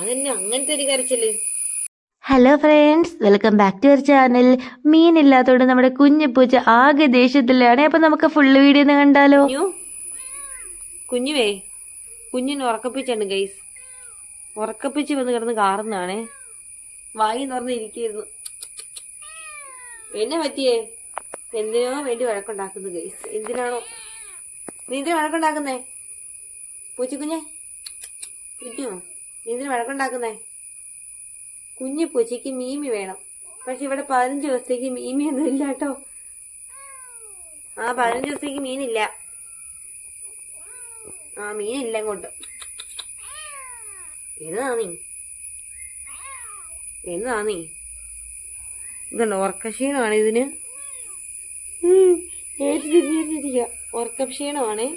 അതെന്നെ അങ്ങനത്തെ ഒരു കരച്ചിൽ. Hello friends welcome back to our channel മീൻ ഇല്ലാത്തോണ്ട് നമ്മുടെ കുഞ്ഞിപ്പൂച്ച ആകെ ദേഷ്യത്തിലാണ്. അപ്പൊ നമുക്ക് ഫുള്ള് വീഡിയോ ഒന്ന് കണ്ടാലോ? കുഞ്ഞുവേ കുഞ്ഞിനെ ഉറക്കപ്പിച്ചുണ്ട് ഗൈസ് ഉറക്കപ്പിച്ച് വന്ന് കിടന്ന് കാറുന്നാണേ വായി തുറന്ന് ഇരിക്കുന്നു. എന്നെ പറ്റിയേ? എന്തിനോ വേണ്ടി വഴക്കുണ്ടാക്കുന്നു ഗൈസ് എന്തിനാണോ? നീ എന്തിനാ വഴക്കുണ്ടാക്കുന്നേ? പൂച്ചക്കുഞ്ഞെ കുഞ്ഞു നീ എന്തിനാ വഴക്കുണ്ടാക്കുന്നേ? കുഞ്ഞു പൂച്ചയ്ക്ക് മീമി വേണം. പക്ഷെ ഇവിടെ പതിനഞ്ച് ദിവസത്തേക്ക് മീമി ഒന്നും ഇല്ല കേട്ടോ. ആ പതിനഞ്ച് ദിവസത്തേക്ക് മീനില്ല. ആ മീനില്ല ഇങ്ങോട്ട്. എന്നതാ നീ എന്നതാ നീ ഇതുണ്ടോ ഉറക്കക്ഷീണമാണ് ഇതിന്? ഏറ്റിരിക്കുക ഉറക്കക്ഷീണമാണേ.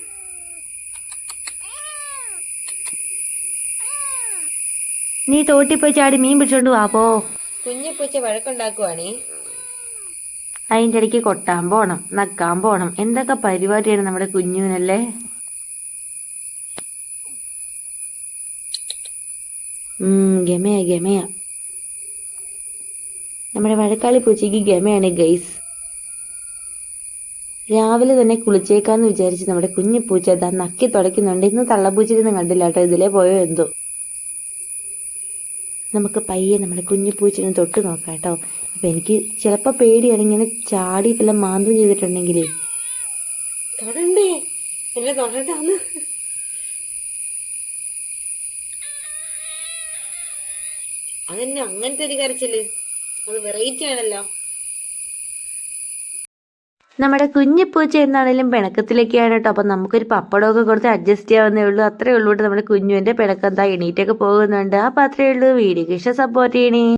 നീ തോട്ടി പോയി ചാടി മീൻ പിടിച്ചോണ്ട് വാ പോ. കുഞ്ഞിപ്പൂച്ച വഴക്കുണ്ടാക്കുവാണേ? അതിന്റെ ഇടയ്ക്ക് കൊട്ടാൻ പോണം നക്കാൻ പോണം. എന്തൊക്കെ പരിപാടിയാണ് നമ്മുടെ കുഞ്ഞുവിനല്ലേ? ഉം ഗമയ ഗമയ. നമ്മുടെ വഴക്കാളി പൂച്ചയ്ക്ക് ഗമയാണ് ഗൈസ്. രാവിലെ തന്നെ കുളിച്ചേക്കാന്ന് വിചാരിച്ച് നമ്മുടെ കുഞ്ഞു പൂച്ച അതാ നക്കി തുടയ്ക്കുന്നുണ്ട്. ഇന്ന് തള്ളപ്പൂച്ചിരുന്ന് കണ്ടില്ല കേട്ടോ ഇതിലേ പോയോ എന്തോ. നമുക്ക് പയ്യെ നമ്മുടെ കുഞ്ഞു പൂച്ചനെ തൊട്ട് നോക്കാം കേട്ടോ. അപ്പം എനിക്ക് ചിലപ്പോൾ പേടിയാണ് ഇങ്ങനെ ചാടി വല്ല മാന്തം ചെയ്തിട്ടുണ്ടെങ്കിൽ എന്നെ അതെന്നെ അങ്ങനത്തെ ഒരു കരച്ചിൽ. അത് വെറൈറ്റി ആണല്ലോ. നമ്മുടെ കുഞ്ഞു പൂച്ച എന്നാണേലും പിണക്കത്തിലേക്കാണ് കേട്ടോ. അപ്പം നമുക്കൊരു പപ്പടമൊക്കെ കൊടുത്ത് അഡ്ജസ്റ്റ് ചെയ്യാവുന്നേ ഉള്ളൂ. അത്രേ ഉള്ളൂ നമ്മുടെ കുഞ്ഞുവിന്റെ പിണക്കം. എന്താ എണീറ്റൊക്കെ പോകുന്നുണ്ട്. അപ്പം അത്രേ ഉള്ളൂ. വീഡിയോക്ക് ഇഷ്ടം സപ്പോർട്ട് ചെയ്യണേ.